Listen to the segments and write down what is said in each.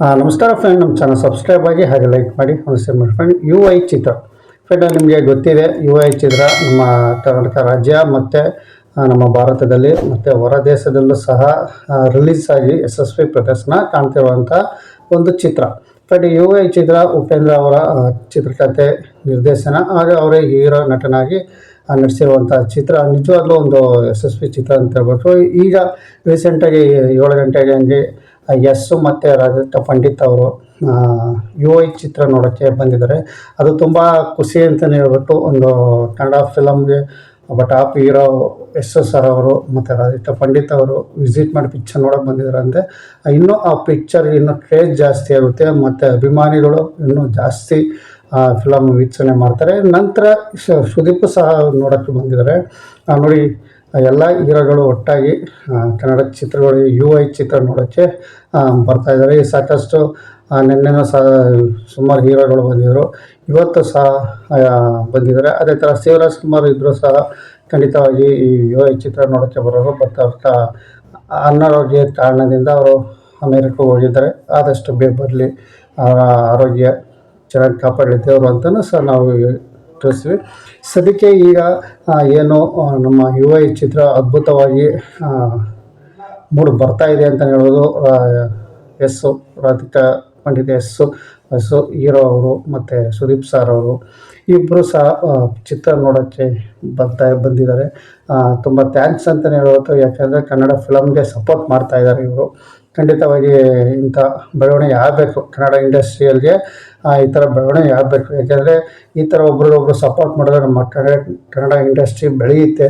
ನಮಸ್ಕಾರ ಫ್ರೆಂಡ್ ನಮ್ಮ channel subscribe ಆಗಿ ಹಾಗೆ ಲೈಕ್ ಮಾಡಿ, ಒಂದು ಫ್ರೆಂಡ್ ಯು ಐ ಚಿತ್ರ. ಫ್ರೆಂಡ್ ನಿಮಗೆ ಗೊತ್ತಿದೆ ಯು ಐ ಚಿತ್ರ ನಮ್ಮ ಕರ್ನಾಟಕ ರಾಜ್ಯ ಮತ್ತು ನಮ್ಮ ಭಾರತದಲ್ಲಿ ಮತ್ತು ಹೊರ ದೇಶದಲ್ಲೂ ಸಹ ರಿಲೀಸ್ ಆಗಿ ಯಶಸ್ವಿ ಪ್ರದರ್ಶನ ಕಾಣ್ತಿರುವಂಥ ಒಂದು ಚಿತ್ರ. ಫ್ರೆಂಡ್ ಯು ಐ ಚಿತ್ರ ಉಪೇಂದ್ರ ಅವರ ಚಿತ್ರಕಥೆ ನಿರ್ದೇಶನ, ಹಾಗೆ ಅವರೇ ಹೀರೋ ನಟನಾಗಿ ನಡೆಸಿರುವಂಥ ಚಿತ್ರ. ನಿಜವಾಗ್ಲೂ ಒಂದು ಯಶಸ್ವಿ ಚಿತ್ರ ಅಂತ ಹೇಳ್ಬೋದು. ಈಗ ರೀಸೆಂಟಾಗಿ ಏಳು ಗಂಟೆಗೆ ಹಂಗೆ ಯಸ್ ಮತ್ತು ರಾಜತ್ತ ಪಂಡಿತ್ ಅವರು ಯು ಐ ಚಿತ್ರ ನೋಡೋಕ್ಕೆ ಬಂದಿದ್ದಾರೆ. ಅದು ತುಂಬ ಖುಷಿ ಅಂತಲೇ ಹೇಳ್ಬಿಟ್ಟು ಒಂದು ಕನ್ನಡ ಫಿಲಮ್ಗೆ ಒಬ್ಬ top hero S S R ಅವರು ಮತ್ತು ರಾಜಿತ ಪಂಡಿತ್ ಅವರು ವಿಸಿಟ್ ಮಾಡಿ ಪಿಕ್ಚರ್ ನೋಡೋಕೆ ಅಂದರೆ ಇನ್ನೂ ಆ ಪಿಕ್ಚರ್ ಇನ್ನೂ ಕ್ರೇಜ್ ಜಾಸ್ತಿ ಆಗುತ್ತೆ, ಮತ್ತು ಅಭಿಮಾನಿಗಳು ಇನ್ನೂ ಜಾಸ್ತಿ ಫಿಲಮ್ ವೀಕ್ಷಣೆ ಮಾಡ್ತಾರೆ. ನಂತರ ಸುದೀಪ್ ಸಹ ನೋಡೋಕ್ಕೆ ಬಂದಿದ್ದಾರೆ. ನೋಡಿ ಎಲ್ಲ ಹೀರೋಗಳು ಒಟ್ಟಾಗಿ ಕನ್ನಡ ಚಿತ್ರಗಳು ಯು ಐ ಚಿತ್ರ ನೋಡೋಕ್ಕೆ ಬರ್ತಾಯಿದ್ದಾರೆ ಈ ಸಾಕಷ್ಟು ನಿನ್ನೆನೂ ಸಹ ಸುಮಾರು ಹೀರೋಗಳು ಬಂದಿದ್ದರು ಇವತ್ತು ಸಹ ಬಂದಿದ್ದಾರೆ. ಅದೇ ಥರ ಶಿವರಾಜ್ ಕುಮಾರ್ ಇದ್ದರೂ ಸಹ ಖಂಡಿತವಾಗಿ ಈ ಯು ಐ ಚಿತ್ರ ನೋಡೋಕ್ಕೆ ಬರೋರು. ಬಟ್ ಅವ್ರ ಅನಾರೋಗ್ಯ ಕಾರಣದಿಂದ ಅವರು ಅಮೇರಿಕಕ್ಕೆ ಹೋಗಿದ್ದಾರೆ. ಆದಷ್ಟು ಬೇಗ ಬರಲಿ. ಅವರ ಆರೋಗ್ಯ ಚೆನ್ನಾಗಿ ಕಾಪಾಡಲಿ ಅಂತಲೂ ಸಹ ನಾವು ತಿಳಿಸ್ತೀವಿ ಸದ್ಯಕ್ಕೆ ಈಗ ಏನು ನಮ್ಮ ಯು ಐ ಚಿತ್ರ ಅದ್ಭುತವಾಗಿ ಮೂಡ್ ಮೂಡಿ ಬರ್ತಾ ಇದೆ ಅಂತ ಹೇಳೋದು yes, Radhika, Pandit yes yes hero ಅವರು ಮತ್ತು ಸುದೀಪ್ ಸರ್ ಅವರು. ಇಬ್ಬರು ಸಹ ಚಿತ್ರ ನೋಡೋಕ್ಕೆ ಬರ್ತಾ, ಬಂದಿದ್ದಾರೆ. ತುಂಬ ಥ್ಯಾಂಕ್ಸ್ ಅಂತಲೇ ಹೇಳೋದು ಯಾಕೆಂದರೆ ಕನ್ನಡ ಫಿಲಮ್ಗೆ ಸಪೋರ್ಟ್ ಮಾಡ್ತಾ ಇದ್ದಾರೆ ಇವರು. ಖಂಡಿತವಾಗಿ ಇಂಥ ಬೆಳವಣಿಗೆ ಆಗಬೇಕು. ಕನ್ನಡ ಇಂಡಸ್ಟ್ರಿಯಲ್ಗೆ ಈ ಥರ ಬೆಳವಣಿಗೆ ಆಗಬೇಕು. ಯಾಕೆಂದರೆ ಈ ಥರ ಒಬ್ರಿಗೊಬ್ರು ಸಪೋರ್ಟ್ ಮಾಡಿದ್ರೆ ನಮ್ಮ ಕನ್ನಡ ಕನ್ನಡ ಇಂಡಸ್ಟ್ರಿ ಬೆಳೆಯುತ್ತೆ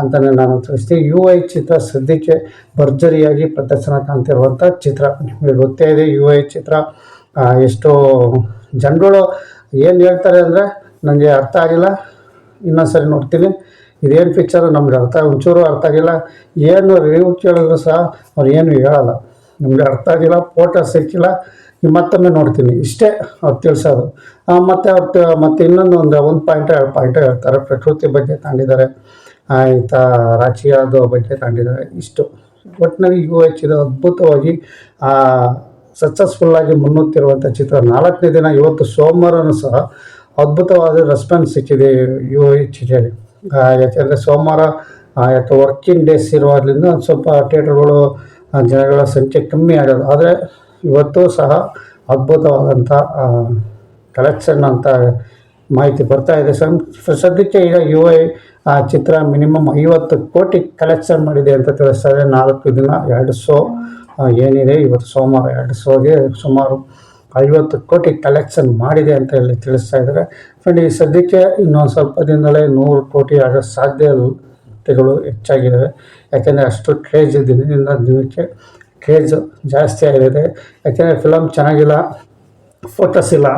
ಅಂತಲೇ ನಾನು ತಿಳಿಸ್ತೀನಿ ಯು ಐ ಚಿತ್ರ ಸದ್ಯಕ್ಕೆ ಭರ್ಜರಿಯಾಗಿ ಪ್ರದರ್ಶನ ಕಾಣ್ತಿರುವಂಥ ಚಿತ್ರ. ನಿಮಗೆ ಗೊತ್ತೇ ಇದೆ ಯು ಐ ಚಿತ್ರ ಎಷ್ಟೋ ಜನಗಳು ಏನು ಹೇಳ್ತಾರೆ ಅಂದರೆ ನನಗೆ ಅರ್ಥ ಆಗಿಲ್ಲ ಇನ್ನೊಂದು ಸರಿ ನೋಡ್ತೀನಿ. ಇದೇನು ಪಿಕ್ಚರ್ ನಮ್ಗೆ ಅರ್ಥ, ಒಂಚೂರು ಅರ್ಥ ಆಗಿಲ್ಲ. ಏನು ರಿವ್ಯೂ ಕೇಳಿದ್ರು ಸಹ ಅವ್ರು ಏನು ಹೇಳಲ್ಲ. ನಮ್ಗೆ ಅರ್ಥ ಆಗಿಲ್ಲ ಫೋಟೋ ಸಿಕ್ಕಿಲ್ಲ, ನೀವು ಮತ್ತೊಮ್ಮೆ ನೋಡ್ತೀನಿ. ಇಷ್ಟೇ ಅವ್ರು ತಿಳಿಸೋದು. ಮತ್ತು ಅವ್ರು ಮತ್ತೆ ಇನ್ನೊಂದು ಒಂದು ಒಂದು ಪಾಯಿಂಟ್ ಎರಡು ಪಾಯಿಂಟ್ ಹೇಳ್ತಾರೆ. ಪ್ರಕೃತಿ ಬಗ್ಗೆ ತಗೊಂಡಿದ್ದಾರೆ. ಆಯಿತಾ ರಾಜಕೀಯದ ಬಗ್ಗೆ ತಾಂಡಿದ್ದಾರೆ ಇಷ್ಟು. ಒಟ್ಟಿನಲ್ಲಿ ಯು ಎಚ್ ಇದು ಅದ್ಭುತವಾಗಿ ಸಕ್ಸಸ್ಫುಲ್ಲಾಗಿ ಮುನ್ನುತ್ತಿರುವಂಥ ಚಿತ್ರ. ನಾಲ್ಕನೇ ದಿನ ಇವತ್ತು ಸೋಮವಾರನೂ ಸಹ ಅದ್ಭುತವಾದ ರೆಸ್ಪಾನ್ಸ್ ಸಿಕ್ಕಿದೆ ಯು ಎಚ್ ಯಾಕೆಂದರೆ ಸೋಮವಾರ ಯಾಕೆ ವರ್ಕಿಂಗ್ ಡೇಸ್ ಇರೋದ್ರಿಂದ ಒಂದು ಸ್ವಲ್ಪ ಥಿಯೇಟರ್ಗಳು ಜನಗಳ ಸಂಖ್ಯೆ ಕಮ್ಮಿ ಆಗೋದು. ಆದರೆ ಇವತ್ತು ಸಹ ಅದ್ಭುತವಾದಂಥ ಕಲೆಕ್ಷನ್ ಅಂತ ಮಾಹಿತಿ ಬರ್ತಾ ಇದೆ. ಸಂ, ಸದ್ಯಕ್ಕೆ ಈಗ ಯು ಐ ಚಿತ್ರ ಮಿನಿಮಮ್ ಐವತ್ತು ಕೋಟಿ ಕಲೆಕ್ಷನ್ ಮಾಡಿದೆ ಅಂತ ತಿಳಿಸ್ತಾರೆ ನಾಲ್ಕು ದಿನ, ಎರಡು ಶೋ ಏನಿದೆ. ಇವತ್ತು ಸೋಮವಾರ ಎರಡು ಸೋಗೆ ಸುಮಾರು ಐವತ್ತು ಕೋಟಿ ಕಲೆಕ್ಷನ್ ಮಾಡಿದೆ ಅಂತ ಹೇಳಿ ತಿಳಿಸ್ತಾ ಇದ್ದಾರೆ. ಫ್ರೆಂಡ್ ಈ ಸದ್ಯಕ್ಕೆ ಇನ್ನೊಂದು ಸ್ವಲ್ಪ ದಿನದಲ್ಲೇ ನೂರು ಕೋಟಿ ಆಗೋ ಸಾಧ್ಯತೆಗಳು ಹೆಚ್ಚಾಗಿದ್ದಾವೆ. ಯಾಕೆಂದರೆ ಅಷ್ಟು ಕ್ರೇಜ್ ದಿನದಿಂದ ದಿನಕ್ಕೆ ಕ್ರೇಜ್ ಜಾಸ್ತಿ ಆಗಿದೆ. ಯಾಕೆಂದರೆ ಫಿಲಮ್ ಚೆನ್ನಾಗಿಲ್ಲ ಫೋಟೋಸ್ ಇಲ್ಲ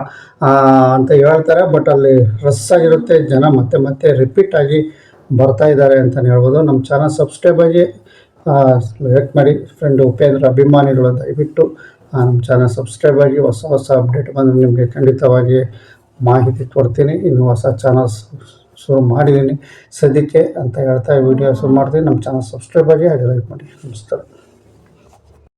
ಅಂತ ಹೇಳ್ತಾರೆ. ಬಟ್ ಅಲ್ಲಿ ರಸ್ ಆಗಿರುತ್ತೆ. ಜನ ಮತ್ತೆ ಮತ್ತೆ ರಿಪೀಟ್ ಆಗಿ ಬರ್ತಾ ಇದ್ದಾರೆ ಅಂತಲೇ ಹೇಳ್ಬೋದು. ನಮ್ಮ ಚಾನಲ್ ಸಬ್ಸ್ಕ್ರೈಬ್ ಆಗಿ ಲೈಕ್ ಮಾಡಿ. ಫ್ರೆಂಡ್ ಉಪೇಂದ್ರ ಅಭಿಮಾನಿಗಳು, ದಯವಿಟ್ಟು ನಮ್ಮ ಚಾನಲ್ ಸಬ್ಸ್ಕ್ರೈಬ್ ಆಗಿ, ಹೊಸ ಹೊಸ ಅಪ್ಡೇಟ್ ಬಂದು ನಿಮಗೆ ಖಂಡಿತವಾಗಿ ಮಾಹಿತಿ ಕೊಡ್ತೀನಿ. ಇನ್ನು ಹೊಸ ಚಾನಲ್ ಶುರು ಮಾಡಿದ್ದೀನಿ. ಸದ್ಯಕ್ಕೆ ಅಂತ ಹೇಳ್ತಾ ವಿಡಿಯೋ ಶುರು ಮಾಡ್ತೀನಿ. ನಮ್ಮ ಚಾನಲ್ ಸಬ್ಸ್ಕ್ರೈಬ್ ಆಗಿ ಹಾಗೆ ಲೈಕ್ ಮಾಡಿ. ನಮಸ್ಕಾರ.